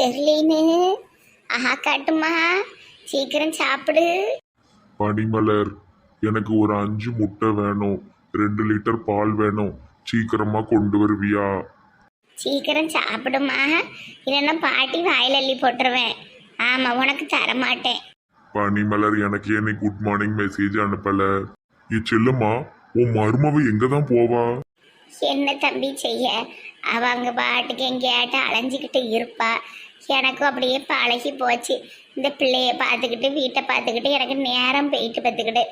செர்லின்னு ஆஹா காட்டுமா சீக்கிரம் சாப்பிடு. பனிமலர் எனக்கு ஒரு அஞ்சு முட்டை வேணும். ரெண்டு லிட்டர் பால் வேணும். சீக்கிரமா கொண்டு வருவியா? சீக்கிரம் சாப்பிடுமா இல்லைன்னா பாட்டி வாயில் அள்ளி போட்டுருவேன். ஆமாம் உனக்கு தர மாட்டேன் பனிமலர் எனக்கு ஏன் நீ குட் மார்னிங் மெசேஜ் அனுப்பல. ஏ செல்லுமா உன் மருமவ எங்க தான் போவா? என்ன தம்பி செய்ய? அவ அங்க பாட்டுக்கு எங்கேயாட்ட அலைஞ்சிக்கிட்டு இருப்பா. எனக்கும் அப்படியே பழகி போச்சு. இந்த பிள்ளைய பார்த்துக்கிட்டு வீட்டை பார்த்துக்கிட்டு எனக்கு நேரம் போயிட்டு பார்த்துக்கிட்டு.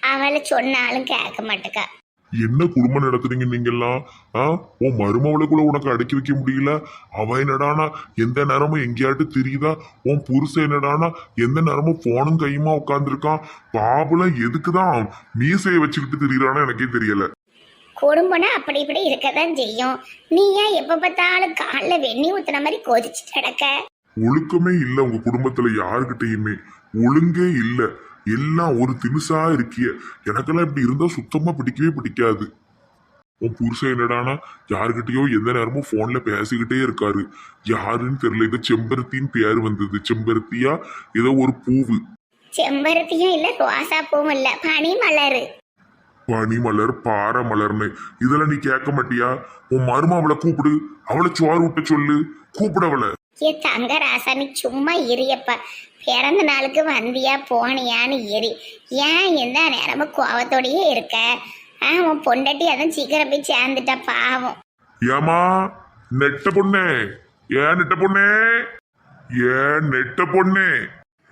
அவளை சொன்னாலும் கேட்க மாட்டேக்கா. என்ன குடும்பம் நடத்துறீங்க நீங்கெல்லாம்? ஆ? உன் மருமவளை கூட உனக்கு அடக்கி வைக்க முடியல? அவ என்னடானா எந்த நேரமும் எங்கேயாட்டு தெரியுதா? உன் புருஷன் என்னடானா எந்த நேரமும் போனும் கையுமா உட்காந்துருக்கான் பாபுலாம் எதுக்குதான் மீசையை வச்சுக்கிட்டு திரியறானா எனக்கே தெரியல. குடும்பம்னா அப்படி இப்படி இருக்க தான் செய்யும். நீ ஏன் எப்போ பார்த்தாலும் காலில் வெண்ணி ஊத்துன மாதிரி கொதிச்சுட்டு கிடக்க? ஒழுக்கமே இல்ல உங்க குடும்பத்துல யாருக்கிட்டயுமே ஒழுங்கே இல்ல. எல்லாம் ஒரு திமிசா இருக்கிய. எனக்கெல்லாம் இப்படி இருந்தா சுத்தமா பிடிக்கவே பிடிக்காது. உன் புருஷன் என்னடானா? யாருக்கிட்டயோ எந்த நேரமும் போன்ல பேசிக்கிட்டே இருக்காரு. யாருன்னு தெரியல. இது செம்பருத்தின்னு பேர் வந்தது. செம்பருத்தியா? ஏதோ ஒரு பூவு. செம்பருத்தியும் இல்லை ரோசா பூவும் இல்லை. பனி மலரு பனிமலர் பாறை மலர்னு. இதெல்லாம் நீ கேட்க மாட்டியா? உன் மருமா அவளை கூப்பிடு. அவளை சோறு விட்ட சொல்லு. கூப்பிடு அவளை. ஏ தங்க ராசா நீ சும்மா எரியப்பா பிறந்த நாளுக்கு வந்தியா போனியான்னு எரி ஏன் எந்த நேரமும் கோவத்தோடயே இருக்க? ஆ உன் பொண்டாட்டி அதான் சீக்கிரம் போய் சேர்ந்துட்டா பாவம். ஏமா நெட்ட பொண்ணே. ஏன் நெட்ட பொண்ணே? ஏன் நெட்ட பொண்ணே?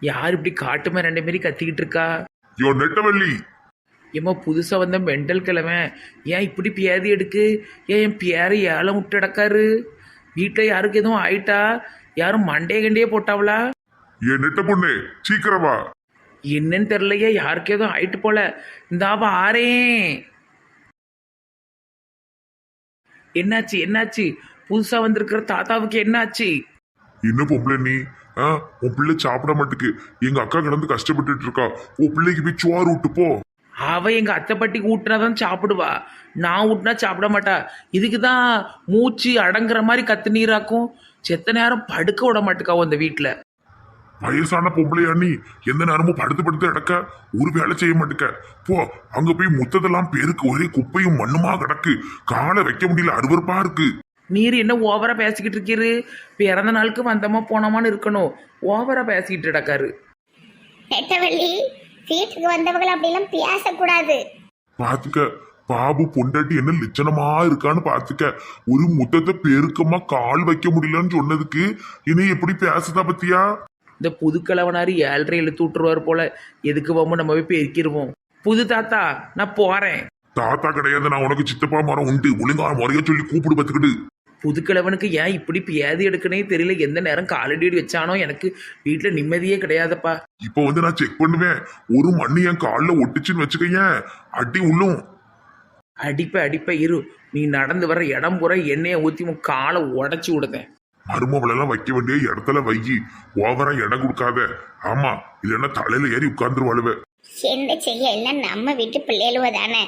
யார் இப்படி காட்டுமே ரெண்டு மாரி கத்திக்கிட்டு இருக்கா? யோ நெட்டவள்ளி. ஏம்மா புதுசாக வந்த மெண்டல் கிழமை. ஏன் இப்படி பியாதி எடுக்கு? ஏன் என் பியாரை ஏலம் விட்டு அடக்காரு வீட்டில் யாருக்கு எதுவும் ஆயிட்டா? யாரும் மண்டைய கண்டையே போட்டாவளா? நெட்ட பொண்ணே சீக்கிரம் என்னன்னு தெரிலையே யாருக்கு எதுவும் ஆயிட்டு போல. இந்தாவா ஆறேன். என்னாச்சு என்னாச்சு? புதுசாக வந்திருக்கிற தாத்தாவுக்கு என்னாச்சு? என்ன பொம்பளை நீ? ஆ உன் பிள்ளை சாப்பிட மாட்டுக்கு. எங்க அக்கா கிடந்து கஷ்டப்பட்டுட்டு இருக்கா. உன் பிள்ளைக்கு போய் சோறு விட்டு போ. அவ எங்க அத்தை பட்டிக்கு ஊட்டினா தான் சாப்பிடுவா. நான் ஊட்டினா சாப்பிட மாட்டா. இதுக்கு தான் மூச்சு அடங்குற மாதிரி கத்து நீராக்கும். செத்த நேரம் படுக்க விட மாட்டுக்காவும் அந்த வீட்டில் வயசான பொம்பளையா நீ? எந்த நேரமும் படுத்து படுத்து அடக்க ஒரு வேலை செய்ய மாட்டுக்க. போ அங்க போய் முத்ததெல்லாம் பேருக்கு. ஒரே குப்பையும் மண்ணுமா கிடக்கு. காலை வைக்க முடியல அருவருப்பா இருக்கு. நீர் என்ன ஓவரா பேசிக்கிட்டு இருக்கீரு? பிறந்த நாளுக்கு வந்தோமா போனோமான்னு இருக்கணும். ஓவரா பேசிக்கிட்டு கிடக்காரு. நெட்டவள்ளி வீட்டுக்கு வந்தவங்களை அப்படிலாம் பேசக்கூடாது. பாத்துக்க பாபு பொண்டாட்டி என்ன லட்சணமா இருக்கான்னு பாத்துக்க. ஒரு முத்தத்தை பெருக்கமா கால் வைக்க முடியலன்னு சொன்னதுக்கு இனி எப்படி பேசுதா பத்தியா? இந்த புது கிழவனாரு ஏழரை இழுத்து விட்டுருவார் போல. எதுக்கு போமோ நம்ம போய் பெருக்கிடுவோம் புது தாத்தா நான் போறேன். தாத்தா கிடையாது நான் உனக்கு சித்தப்பா மரம் உண்டு. ஒழுங்கா முறைய சொல்லி கூப்பிடு பத்துக்கிட்டு. புதுக்கிழவனுக்கு ஏன் இப்படி பியாதி எடுக்கனே தெரியல? எந்த நேரம் காலடி வச்சானோ? எனக்கு வீட்டில் நிம்மதியே கிடையாதுப்பா. இப்போ வந்து நான் செக் பண்ணுவேன். ஒரு மண்ணு என் காலில் ஒட்டுச்சுன்னு வச்சுக்கயேன் அடி உள்ளும் அடிப்ப அடிப்ப இரு. நீ நடந்து வர இடம் பூரா எண்ணெயை ஊற்றி உன் காலை உடச்சி விடுதேன் மருமவளெல்லாம் வைக்க வேண்டிய இடத்துல வையி ஓவரா இடம் கொடுக்காத. ஆமா இல்லைன்னா தலையில ஏறி உட்கார்ந்துருவாளுவ என்ன செய்ய எல்லாம் நம்ம வீட்டு பிள்ளைகளுவ தானே.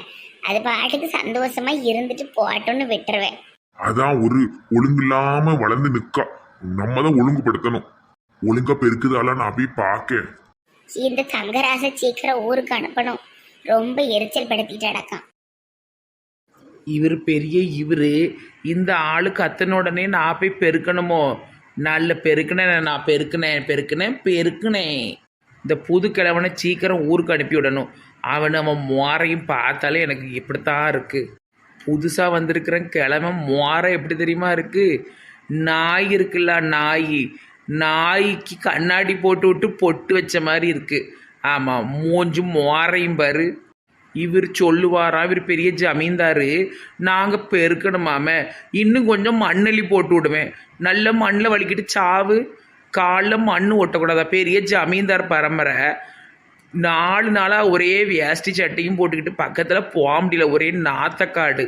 அது பாட்டுக்கு சந்தோஷமா இருந்துட்டு போட்டோன்னு விட்டுருவேன். அதான் ஒரு ஒழுங்கில்லாம வளர்ந்து நிக்கா. நம்ம தான் ஒழுங்குபடுத்தணும். ஒழுங்கா பெருக்குதால நான் போய் பார்க்கேன் இந்த தங்கராசை சீக்கிரம் ஊருக்கு அனுப்பணும். ரொம்ப எரிச்சல் படுத்திட்டு அடக்கம் இவர் பெரிய இவர். இந்த ஆளுக்கு அத்தனை உடனே நான் போய் பெருக்கணுமோ? நல்ல பெருக்கினேன் நான் பெருக்கினேன் பெருக்கினேன் பெருக்கினேன். இந்த புது கிழவனை சீக்கிரம் ஊருக்கு அனுப்பி விடணும். அவன் அவன் மோரையும் பார்த்தாலே எனக்கு இப்படித்தான் இருக்குது புதுசாக வந்திருக்கிறேன் கிழமை மோரம் எப்படி தெரியுமா இருக்குது நாய் இருக்குல்ல நாய். நாய்க்கு கண்ணாடி போட்டு விட்டு பொட்டு வச்ச மாதிரி இருக்குது ஆமாம் மூஞ்சும் மோரையும் பாரு. இவர் சொல்லுவாரா இவர் பெரிய ஜமீன்தார். நாங்கள் பெருக்கணுமாம இன்னும் கொஞ்சம் மண்ணெளி போட்டு விடுவேன். நல்ல மண்ணில் வலிக்கிட்டு சாவு. காலில் மண் ஒட்டக்கூடாதா? பெரிய ஜமீன்தார் பரம்பரை. நாலு நாளாக ஒரே வேஷ்டி சட்டையும் போட்டுக்கிட்டு பக்கத்தில் போக முடியல. ஒரே நாத்தக்காடு.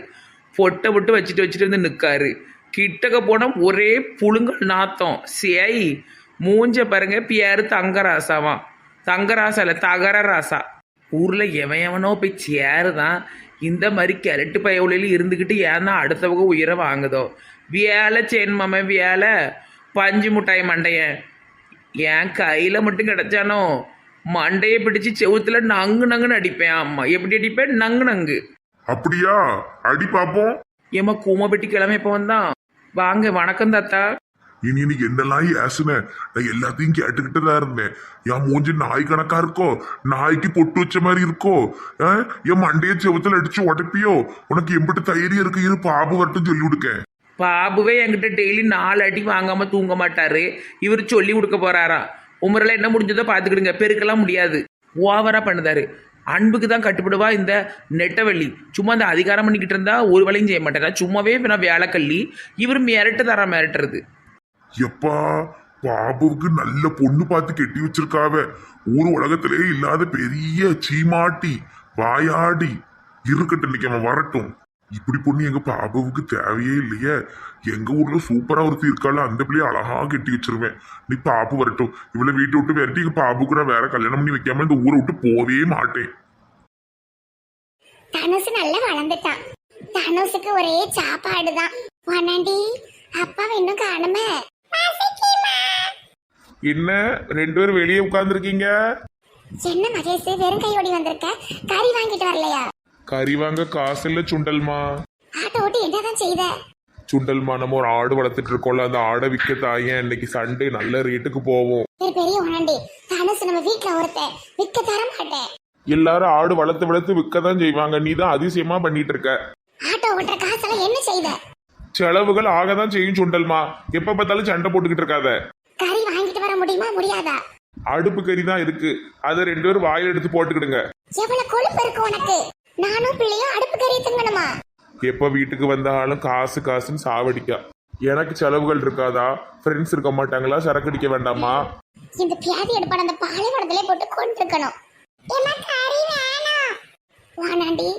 பொட்டை விட்டு வச்சுட்டு வச்சுட்டு வந்து நிற்காரு கிட்டக்க போனால் ஒரே புழுங்கல் நாத்தம். சேய் மூஞ்ச பாருங்க பியாரு தங்கராசாவாம் தங்கராசா இல்லை தகர ராசா. ஊரில் எவன் எவனோ போய் சேரு தான் இந்த மாதிரி கிழட்டு பயவுலையில் இருந்துக்கிட்டு ஏன் அடுத்தவங்க உயிரை வாங்குதோ? வேலை செய்யணுமாம வேலை. பஞ்சு முட்டாய் மண்டையன் என் கையில் மட்டும் கிடச்சானோ? மண்டையை பிடிச்சி செவுத்துல நங்கு நங்குன்னு அடிப்பேன் ஆமா எப்படி அடிப்பேன்? நங்கு நங்கு. அப்படியா? அடி பாப்போம். ஏம்மா கூமப்பட்டி கிழமை எப்போ வந்தான்? வாங்க வணக்கம் தாத்தா. இனி நீ என்னெல்லாம் ஏசுன? நான் எல்லாத்தையும் கேட்டுக்கிட்டு தான் இருந்தேன். என் மூஞ்சி நாய் கணக்கா இருக்கோ? நாய்க்கு பொட்டு வச்ச மாதிரி இருக்கோ? ஆ? என் மண்டைய செவத்துல அடிச்சு உடைப்பியோ? உனக்கு எம்பிட்டு தைரியம் இருக்கு? இரு பாபு வரட்டும் சொல்லி கொடுக்க பாபுவே என்கிட்ட டெய்லி நாலு அடி வாங்காம தூங்க மாட்டாரு. இவர் சொல்லி கொடுக்க போறாரா? உமரெல்லாம் என்ன முடிஞ்சதோ பார்த்துக்கிடுங்க. பெருக்கெல்லாம் முடியாது. ஓவராக பண்ணுதாரு. அன்புக்கு தான் கட்டுப்படுவா இந்த நெட்டவள்ளி. சும்மா இந்த அதிகாரம் பண்ணிக்கிட்டு இருந்தா ஒரு வேலையும் செய்ய மாட்டேன் சும்மாவே இப்ப நான் வேலைக்கல்லி இவர் மிரட்டு தர மிரட்டுறது. எப்பா பாபுவுக்கு நல்ல பொண்ணு பார்த்து கெட்டி வச்சிருக்காவ. ஊர் உலகத்திலே இல்லாத பெரிய சீமாட்டி வாயாடி. இருக்கட்டும் இன்னைக்கு அவன் வரட்டும். இப்படி பொண்ணு எங்க பாபுவுக்கு தேவையே இல்லையே. எங்க ஊர்ல சூப்பரா ஒருத்தி இருக்கால அந்த பிள்ளைய அழகா கெட்டி வச்சிருவேன். நீ பாபு வரட்டும். இவளை வீட்டை விட்டு விரட்டி எங்க பாபுக்கு நான் வேற கல்யாணம் பண்ணி வைக்காம இந்த ஊரை விட்டு போவே மாட்டேன். தனுசு நல்லா வளர்ந்துட்டான். தனுசுக்கு ஒரே சாப்பாடு தான் வனண்டி அப்பாவை இன்னும் காணுமே. என்ன ரெண்டு பேரும் வெளியே உட்கார்ந்துருக்கீங்க? என்ன மகேஷ் வெறும் கையோடி வந்திருக்க? கறி வாங்கிட்டு வரலையா? கறி வாங்க காசு இல்ல சுண்டல்மா? ஆட்டோ ஓட்டி என்னதான் செய்த? சுண்டல்மா நம்ம ஒரு ஆடு வளர்த்துட்டு இருக்கோம்ல அந்த ஆடை விற்க தாயேன் இன்னைக்கு சண்டே நல்ல ரேட்டுக்கு போவோம். பெரிய பெரிய உணண்டி தனுசு நம்ம வீட்டுல ஒருத்தன். விக்க தர மாட்டேன். எல்லாரும் ஆடு வளர்த்து வளர்த்து விற்க தான் செய்வாங்க. நீ தான் அதிசயமா பண்ணிட்டு இருக்க. ஆட்டோ ஓட்டுற காசெல்லாம் என்ன செய்த? செலவுகள் ஆக தான் செய்யும் சுண்டல்மா. எப்ப பார்த்தாலும் சண்டை போட்டுக்கிட்டு இருக்காத. கறி வாங்கிட்டு வர முடியுமா முடியாதா? அடுப்பு கறி தான் இருக்கு. அதை ரெண்டு பேரும் வாயில் எடுத்து போட்டுக்கிடுங்க. எவ்வளவு கொழுப்பு இருக்கு உனக்கு? பிள்ளையும் அடுப்பு கறி திங்கணுமா? எப்ப வீட்டுக்கு வந்தாலும் காசு காசுன்னு சாவடிக்கா. எனக்கு செலவுகள் இருக்காதா? ஃப்ரெண்ட்ஸ் இருக்க மாட்டாங்களா? சரக்கு அடிக்க வேண்டாமா? இந்த பியாதி எடுப்பாடு அந்த பாலைவனத்திலே போட்டு கொண்டிருக்கணும் ஏமா கறி வேணும். வானாண்டி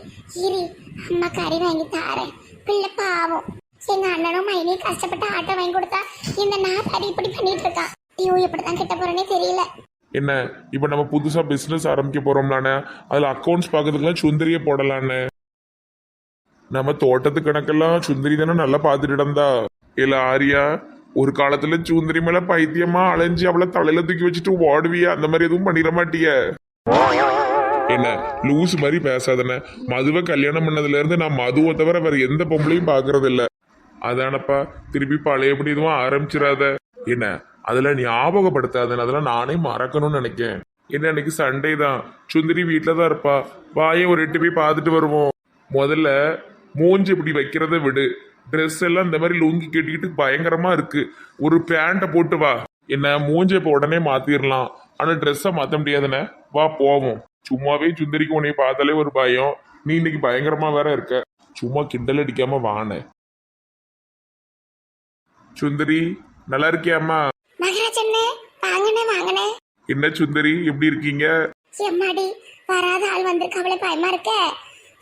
இரு. அம்மா கறி வாங்கி தாரேன். பிள்ளை பாவம். எங்க அண்ணனும் மைனியும் கஷ்டப்பட்டு ஆட்டோ வாங்கி கொடுத்தா இந்த நாத்தாடி இப்படி பண்ணிட்டு இருக்கான் ஐயோ எப்படிதான் கிட்ட போறேனே தெரியல. என்ன? இப்ப நம்ம புதுசா பிசினஸ் ஆரம்பிக்க போறோம்லானே? அதுல அக்கௌண்ட்ஸ் பார்க்கறதுக்குலாம் சுந்தரியை போடலான்னு நம்ம தோட்டத்து கணக்கெல்லாம் சுந்தரி தானே நல்லா பார்த்துட்டு இருந்தா? இல்லை ஆரியா ஒரு காலத்துல சுந்தரி மேல பைத்தியமா அலைஞ்சு அவளை தலையில தூக்கி வச்சுட்டு ஓடுவியா அந்த மாதிரி எதுவும் பண்ணிட மாட்டிய. என்ன லூஸ் மாதிரி பேசாதன. மதுவை கல்யாணம் பண்ணதுல இருந்து நான் மதுவை தவிர வேற எந்த பொம்பளையும் பாக்குறது இல்ல அதானப்பா திருப்பி பழையபடி எதுவும் ஆரம்பிச்சிடாத. என்ன அதெல்லாம் ஞாபகப்படுத்தாதன அதெல்லாம் நானே மறக்கணும்னு நினைக்கேன். என்ன அன்னைக்கு சண்டே தான். சுந்தரி வீட்டில தான் இருப்பா. வாயை ஒரு எட்டு போய் பார்த்துட்டு வருவோம். முதல்ல மூஞ்சி இப்படி வைக்கிறத விடு. ட்ரெஸ் எல்லாம் இந்த மாதிரி லுங்கி கட்டிக்கிட்டு பயங்கரமா இருக்கு. ஒரு பேண்ட்டை போட்டு வா. என்ன மூஞ்ச இப்போ உடனே மாத்திரலாம். ஆனா ட்ரெஸ்ஸை மாத்த முடியாதுண்ணே வா போவோம். சும்மாவே சுந்தரிக்கு உன்னைய பார்த்தாலே ஒரு பயம். நீ இன்னைக்கு பயங்கரமா வேற இருக்க. சும்மா கிண்டல் அடிக்காம வானே. சுந்தரி நல்லா இருக்கியாம்மா? என்ன சுந்தரி எப்படி இருக்கீங்க? எம்மாடி வராத ஆள் வந்திருக்க அவளை பயமா இருக்க?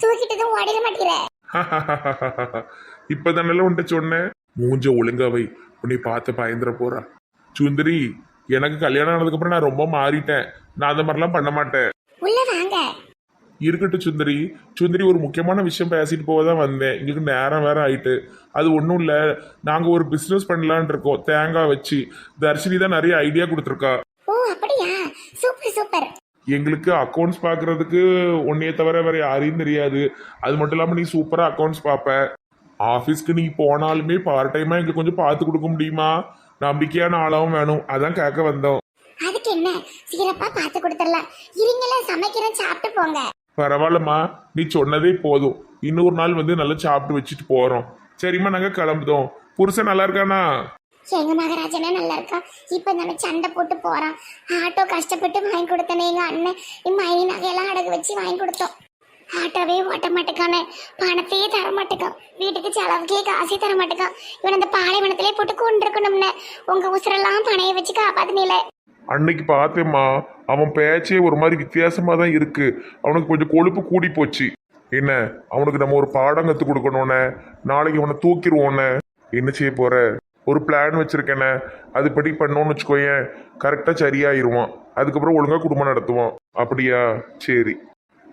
தூக்கிட்டதும் ஓடிட மாட்டேங்கிற. இப்பதானல உன்ட்ட சொன்னேன்? மூஞ்ச ஒழுங்கா வை உன்னை பார்த்து பயந்துட போறா. சுந்தரி எனக்கு கல்யாணம் ஆனதுக்கு அப்புறம் நான் ரொம்ப மாறிட்டேன். நான் அந்த மாதிரிலாம் பண்ண மாட்டேன். உள்ள வாங்க. இருக்கட்டும் சுந்தரி. சுந்தரி ஒரு முக்கியமான விஷயம் பேசிட்டு போக தான் வந்தேன். எங்களுக்கு நேரம் வேற ஆயிட்டு. அது ஒன்றும் இல்லை. நாங்கள் ஒரு பிஸ்னஸ் பண்ணலான் இருக்கோம். தேங்காய் வச்சு. தர்ஷினி தான் நிறைய ஐடியா கொடுத்துருக்கா. அப்படியா? Super super. எங்களுக்கு அக்கௌண்ட்ஸ் பார்க்கறதுக்கு உன்னைய தவிர வேற யாரையும் தெரியாது. அது மட்டும் இல்லாமல் நீ சூப்பராக அக்கௌண்ட்ஸ் பார்ப்ப. ஆஃபீஸ்க்கு நீ போனாலுமே பார்ட் டைமாக எங்களுக்கு கொஞ்சம் பார்த்து கொடுக்க முடியுமா? நம்பிக்கையான ஆளாவும் வேணும். அதான் கேட்க வந்தோம். அதுக்கு என்ன? சிறப்பா பார்த்து கொடுத்துடலாம். இருங்களே சமைக்கிறேன் சாப்பிட்டு போங்க. பரவாயில்லம்மா. நீ சொன்னதே போதும். இன்னொரு நாள் வந்து நல்லா சாப்பிட்டு வச்சுட்டு போகிறோம் சரிம்மா நாங்கள் கிளம்புதோம். புருஷன் நல்லா இருக்கானா? எங்க மகாராஜனே நல்லா இருக்கா இப்போ நம்ம சண்டை போட்டு போறான். ஆட்டோ கஷ்டப்பட்டு வாங்கி கொடுத்தனே எங்க அண்ணன். என் மைனி நகையெல்லாம் அடகு வச்சு வாங்கி கொடுத்தோம். ஆட்டோவே ஓட்ட மாட்டேக்கானே. பணத்தையே தர மாட்டேக்கான். வீட்டுக்கு செலவுக்கே காசே தர மாட்டேக்கான். இவன் அந்த பாலைவனத்திலே போட்டு கொண்டிருக்கணும்னு உங்க உசுரெல்லாம் பணைய வச்சு காப்பாத்தினில. அன்னைக்கு பார்த்தேம்மா அவன் பேச்சே ஒரு மாதிரி வித்தியாசமா தான் இருக்கு. அவனுக்கு கொஞ்சம் கொழுப்பு கூடி போச்சு. என்ன அவனுக்கு நம்ம ஒரு பாடம் கற்றுக் கொடுக்கணும்னே? நாளைக்கு அவனை தூக்கிடுவோன்னே என்ன செய்ய போற? ஒரு பிளான் வச்சிருக்கேனே அதுபடி பண்ணோம்னு வச்சுக்கோயேன் கரெக்டா சரியாயிருவான். அதுக்கப்புறம் ஒழுங்கா குடும்பம் நடத்துவான். அப்படியா? சரி.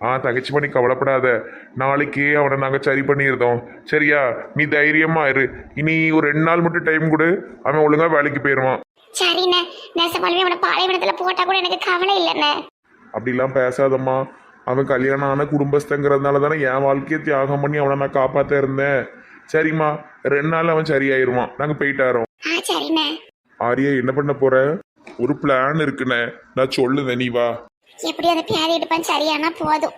ஆ தகச்சி பண்ணி கவலைப்படாத. நாளைக்கே அவனை நாங்கள் சரி பண்ணியிருந்தோம் சரியா? நீ தைரியமா இரு. இனி ஒரு ரெண்டு நாள் மட்டும் டைம் கொடு. அவன் ஒழுங்கா வேலைக்கு போயிடுவான் சரிண்ணே. நெசமாலுமே அவனை பாலைவனத்துல போட்டா கூட எனக்கு கவலை இல்லைண்ணே. அப்படிலாம் பேசாதம்மா. அவன் கல்யாணம் ஆன குடும்பஸ்தங்கிறதுனால தானே என் வாழ்க்கையை தியாகம் பண்ணி அவனை நான் காப்பாற்ற இருந்தேன். சரிம்மா ரெண்டு நாள் அவன் சரியாயிருவான். நாங்கள் போயிட்டாரோம் ஆ சரிண்ணே. ஆரியா என்ன பண்ண போற? ஒரு பிளான் இருக்குண்ணே. நான் சொல்லுதேன் நீ வா. எப்படி அந்த எடுப்பான் சரியானா போதும்.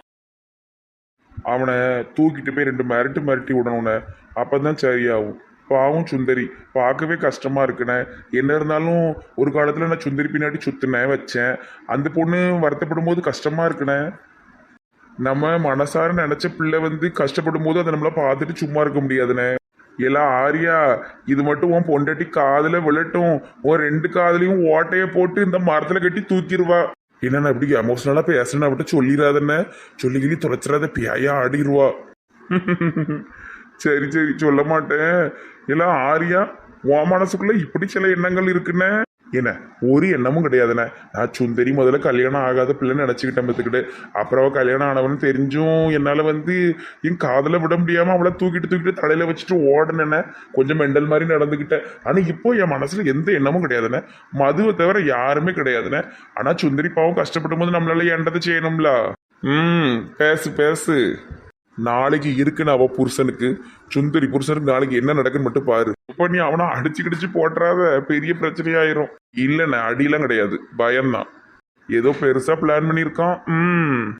அவனை தூக்கிட்டு போய் ரெண்டு மிரட்டு மிரட்டி விடணுண்ணே அப்பதான் சரியாகும். பாவம் சுந்தரி. பார்க்கவே கஷ்டமா இருக்குண்ணே. என்ன இருந்தாலும் ஒரு காலத்துல நான் சுந்தரி பின்னாடி சுத்தினேன் வச்சேன். அந்த பொண்ணு வருத்தப்படும் போது கஷ்டமா இருக்குண்ணே. நம்ம மனசார நினைச்ச பிள்ளை வந்து கஷ்டப்படும் போது அதை நம்மள பார்த்துட்டு சும்மா இருக்க முடியாதுண்ணே. எல்லாம் ஆரியா இது மட்டும் உன் பொண்டாட்டி காதுல விழட்டும். உன் ரெண்டு காதலையும் ஓட்டைய போட்டு இந்த மரத்துல கட்டி தூக்கிடுவா. என்னென்ன இப்படி எமோஷனலா பேசுறேன் விட்டு சொல்லிடாதண்ணே சொல்லி கிளி துளைச்சிடாத பியாயா ஆடிடுவா சரி சரி சொல்ல மாட்டேன். எல்லாம் ஆரியா உன் மனசுக்குள்ள இப்படி சில எண்ணங்கள் இருக்குண்ணே. என்ன? ஒரு எண்ணமும் கிடையாதுண்ணே. நான் சுந்தரி முதல்ல கல்யாணம் ஆகாத பிள்ளைன்னு நினச்சிக்கிட்டேன் பார்த்துக்கிட்டு. அப்புறம் கல்யாணம் ஆனவன்னு தெரிஞ்சும் என்னால் வந்து என் காதில் விட முடியாமல் அவளை தூக்கிட்டு தூக்கிட்டு தலையில் வச்சுட்டு ஓடனேண்ணே. கொஞ்சம் மெண்டல் மாதிரி நடந்துக்கிட்டேன். ஆனால் இப்போ என் மனசில் எந்த எண்ணமும் கிடையாதுண்ணே. மதுவை தவிர யாருமே கிடையாதுண்ணே. ஆனால் சுந்தரி பாவம் கஷ்டப்படும் போது நம்மளால ஏண்டதை செய்யணும்ல? ம் பேசு பேசு. நாளைக்கு இருக்குன்னு அவ புருஷனுக்கு. சுந்தரி புருஷனுக்கு நாளைக்கு என்ன நடக்குன்னு மட்டும் பாரு. இப்ப நீ அவனை அடிச்சு கிடிச்சு போட்டுறாத பெரிய பிரச்சனையாயிரும். இல்லைண்ணே அடியெல்லாம் கிடையாது. பயம்தான். ஏதோ பெருசா பிளான் பண்ணியிருக்கான். ம்.